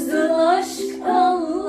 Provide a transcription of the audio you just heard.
Yazdı aşk Allah.